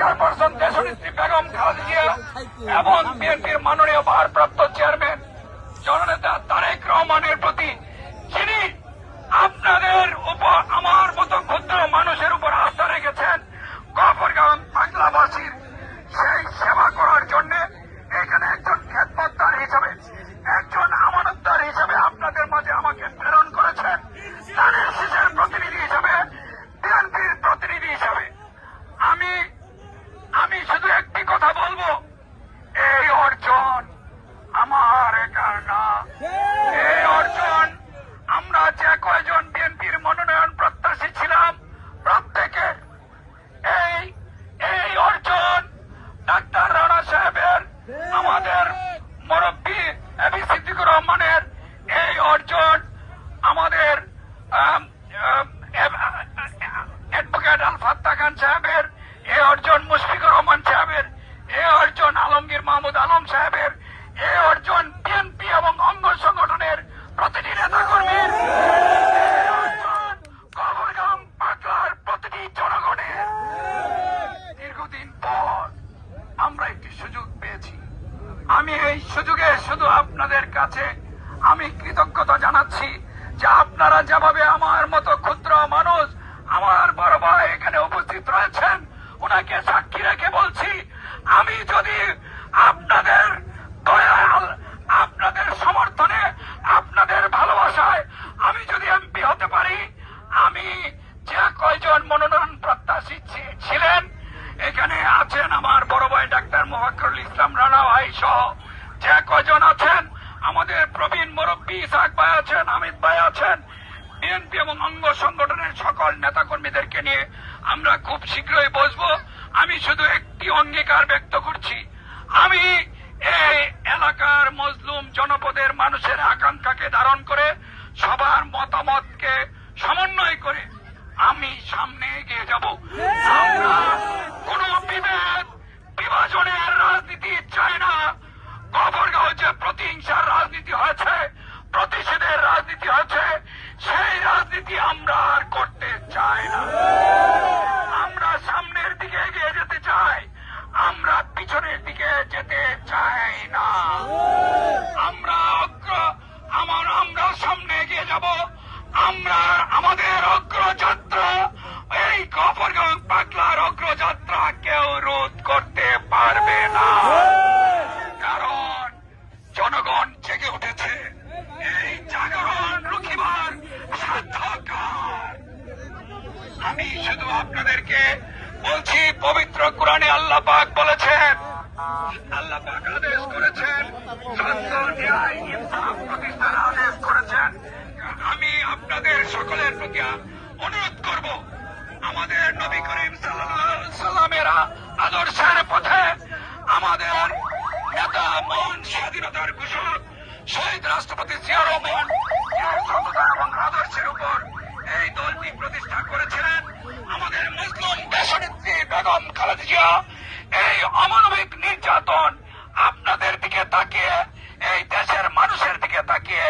Chairperson দেশনেত্রী বেগম খালেদা জিয়া এবং বিএনপির মাননীয় ভারপ্রাপ্ত চেয়ারম্যান জননেতা তারেক রহমানের প্রতি যিনি আপনাদের উপর আমার মতো ক্ষুদ্র মানুষের উপর আস্থা রেখেছেন গফরগাঁও বাংলাবাসীর সেই সেবা করার জন্য এখানে একজন খেদমতদার হিসেবে একজন আমানতদার হিসেবে আপনাদের মাঝে আমাকে প্রেরণ করেছেন তাদের শেষের প্রতিনিধি হিসেবে বিএনপির প্রতিনিধি হিসেবে আমি আমি শুধু একটি কথা বলব এই অর্জন আমার একার না এই অর্জন আমরা যে কয়জন বিএনপির মনোনয়ন প্রত্যাশী ছিলাম প্রত্যেকে এই এই অর্জন ডাক্তার রানা সাহেবের আমাদের মুরব্বী এবি সিদ্দিকুর রহমানের এই অর্জন আমাদের আম, আম, এব- অ্যাডভোকেট আল ফাত্তা খান সাহেবের এই অর্জন মুশফিকুর রহমান সাহেবের এই অর্জন আলমগীর মাহমুদ আলম সাহেবের এই অর্জন বিএনপি এবং অঙ্গ সংগঠনের প্রতিটি নেতা কর্মীর এই অর্জন গভরগাম পাগলার প্রতিটি জনগণের দীর্ঘদিন পর আমরা একটি সুযোগ পেয়েছি। আমি এই সুযোগে শুধু আপনাদের কাছে আমি কৃতজ্ঞতা জানাচ্ছি যে আপনারা যেভাবে আমার মতো ক্ষুদ্র মানুষ আমার বড় ভাই এখানে উপস্থিত রয়েছেন ওনাকে সাক্ষী রেখে বলছি, আমি যদি আপনাদের দয়াল আপনাদের সমর্থনে আপনাদের ভালোবাসায় আমি যদি এমপি হতে পারি আমি যে কয়জন মনোনয়ন প্রত্যাশী ছি- ছিলেন এখানে আছেন আমার বড় ভাই ডাক্তার মোহাক্করুল ইসলাম রানা ভাই সহ যে কয়জন আছেন, আমাদের প্রবীণ মুরব্বী ইসাক ভাই আছেন, আমিত ভাই আছেন, বিএনপি এবং অঙ্গ সংগঠনের সকল নেতাকর্মীদেরকে নিয়ে আমরা খুব শীঘ্রই বসবো। আমি শুধু একটি অঙ্গীকার ব্যক্ত করছি। আমি এই এলাকার মজলুম জনপদের মানুষের আকাঙ্ক্ষাকে ধারণ করে সবার মতামতকে সমন্বয় করে আমি সামনে এগিয়ে যাব। আমরা কোন বিভেদ বিভাজনের রাজনীতি চাই না গভরগাঁও যে প্রতিহিংসার রাজনীতি হয়েছে প্রতিষেধের রাজনীতি হয়েছে সেই রাজনীতি আমরা আর করতে চাই না আমরা সামনের দিকে এগিয়ে যেতে চাই আমরা পিছনের দিকে যেতে চাই না আমরা অগ্র আমার আমরা সামনে এগিয়ে যাব আমরা আমাদের অগ্রযাত্রা এই গফরগাঁও পাগলার অগ্রযাত্রা কেউ রোধ করতে পারবে না। কারণ জনগণ জেগে উঠেছে। এই জাগরণ রুখিবার সার্থকার আমি শুধু আপনাদেরকে বলছি, পবিত্র কোরআনে আল্লাহ পাক বলেছেন, আল্লাহ পাক আদেশ করেছেন সত্য ন্যায় ইনসাফ প্রতিষ্ঠার আদেশ করেছেন। আমি আপনাদের সকলের প্রতি অনুরোধ করব আমাদের নবী করিম সাল্লামের আদর্শের পথে আমাদের নেতা মন স্বাধীনতার ঘোষক, শহীদ রাষ্ট্রপতি জিয়া রহমান এবং আদর্শের উপর এই দলটি প্রতিষ্ঠা করেছিলেন। আমাদের মুসলিম দেশনেত্রী বেগম খালেদা এই অমানবিক নির্যাতন আপনাদের দিকে তাকিয়ে, এই দেশের মানুষের দিকে তাকিয়ে